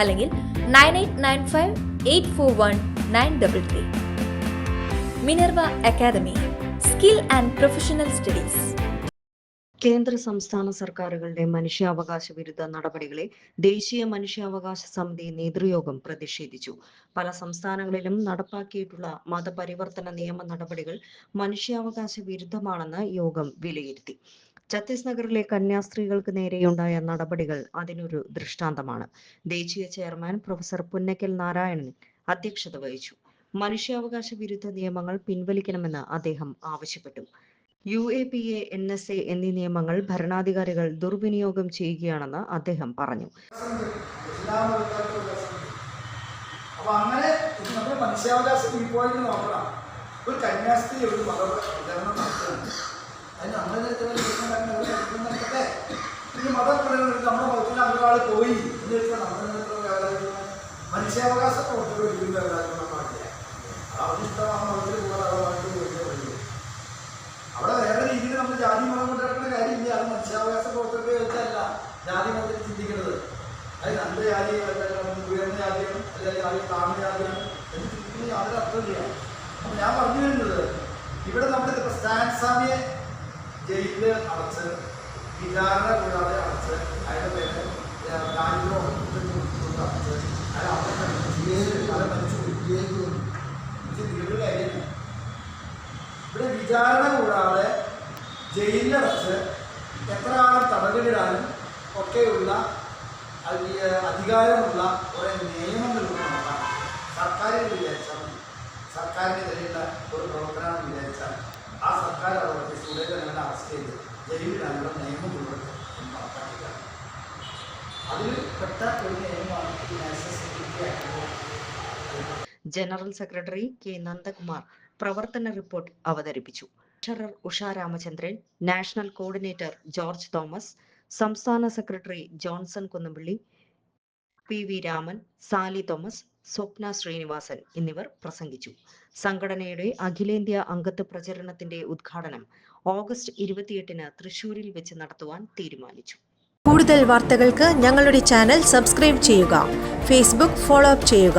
അല്ലെങ്കിൽ nine eight nine five eight four one nine double three. Minerva academy skill and professional studies. കേന്ദ്ര സംസ്ഥാന സർക്കാരുകളുടെ മനുഷ്യാവകാശ വിരുദ്ധ നടപടികളെ ദേശീയ മനുഷ്യാവകാശ സമിതി നേതൃയോഗം പ്രതിഷേധിച്ചു. പല സംസ്ഥാനങ്ങളിലും നടപ്പാക്കിയിട്ടുള്ള മതപരിവർത്തന നിയമ നടപടികൾ മനുഷ്യാവകാശ വിരുദ്ധമാണെന്ന് യോഗം വിലയിരുത്തി. ഛത്തീസ്ഗഡിലെ കന്യാസ്ത്രീകൾക്ക് നേരെയുണ്ടായ നടപടികൾ അതിനൊരു ദൃഷ്ടാന്തമാണ്. ദേശീയ ചെയർമാൻ പ്രൊഫസർ പുന്നക്കൽ നാരായണൻ അധ്യക്ഷത വഹിച്ചു. മനുഷ്യാവകാശ വിരുദ്ധ നിയമങ്ങൾ പിൻവലിക്കണമെന്ന് അദ്ദേഹം ആവശ്യപ്പെട്ടു. U A P A N S A എന്നീ നിയമങ്ങൾ ഭരണാധികാരികൾ ദുർവിനിയോഗം ചെയ്യുകയാണെന്ന് അദ്ദേഹം പറഞ്ഞു. അപ്പൊ അങ്ങനെ നമ്മുടെ മനുഷ്യാവകാശ ഒരു കന്യാസ്ത്രീ ഒരു മത മനുഷ്യാവകാശ പ്രവർത്തകർ ഒരിക്കലും വ്യാപാരം പാടില്ല അവരിഷ്ടമാണ് പോകാൻ ആളുമായിട്ട് പോയിട്ട് വഴിയുള്ളൂ അവിടെ വേറെ രീതിയിൽ നമ്മൾ ജാതി മതം കൊണ്ട് നടക്കുന്ന കാര്യമില്ല. അത് മനുഷ്യാവകാശ പ്രവർത്തകരുടെ വെച്ചല്ല. ജാതി മതത്തിൽ ചിന്തിക്കുന്നത്. അത് നല്ല ജാതി ഉയർന്ന ജാതിയാണ് അല്ലെങ്കിൽ ജാതി താഴ്ന്ന ജാതിയാണ് എന്ന് ചിന്തിക്കുന്ന യാതൊരു അർത്ഥമില്ല അപ്പം ഞാൻ പറഞ്ഞു വരുന്നത് ഇവിടെ നമ്മുടെ ഇപ്പൊ സ്റ്റാൻസാമിയെ ജയിലിൽ അടച്ച് വിചാരണ കൂടാതെ അടച്ച് അയാളുടെ പേര് ദാരിദ്ര്യം അടച്ച് അയാൾ ജയിലിൽ പല മനുഷ്യർ ജയിലിൽ ചിന്തിക്കുന്ന കാര്യമില്ല ഇവിടെ വിചാരണ കൂടാതെ ജയിലിലടച്ച് എത്ര ആളും തടവിലിടാനും ഒക്കെയുള്ള അധികാരമുള്ള കുറേ നിയമങ്ങൾ നോക്കാം സർക്കാരിന് വിചാരിച്ചാൽ മതി. സർക്കാരിനെതിരെയുള്ള ഒരു പ്രവർത്തനം വിചാരിച്ചാൽ ആ സർക്കാർ അവർക്ക് സുരേന്ദ്രനെ അറസ്റ്റ് ചെയ്ത് ജയിലിടാനുള്ള നിയമം കൊണ്ടുവരും എന്ന് നടപ്പാക്കില്ല അതിൽ പെട്ട ഒരു നിയമമാണ് national security general secretary K Nandakumar പ്രവർത്തന റിപ്പോർട്ട് അവതരിപ്പിച്ചു. Treasurer Usha Ramachandran national coordinator George Thomas സംസ്ഥാന secretary Johnson Kunnampilly P V Raman Sally Thomas Swapna Sreenivasan എന്നിവർ പ്രസംഗിച്ചു. സംഘടനയുടെ അഖിലേന്ത്യാ അംഗത്വ പ്രചരണത്തിന്റെ ഉദ്ഘാടനം ഓഗസ്റ്റ് ഇരുപത്തിയെട്ടിന് തൃശൂരിൽ വെച്ച് നടത്തുവാൻ തീരുമാനിച്ചു. കൂടുതൽ വാർത്തകൾക്ക് ഞങ്ങളുടെ ചാനൽ സബ്സ്ക്രൈബ് ചെയ്യുക ഫേസ്ബുക്ക് ഫോളോ അപ്പ് ചെയ്യുക.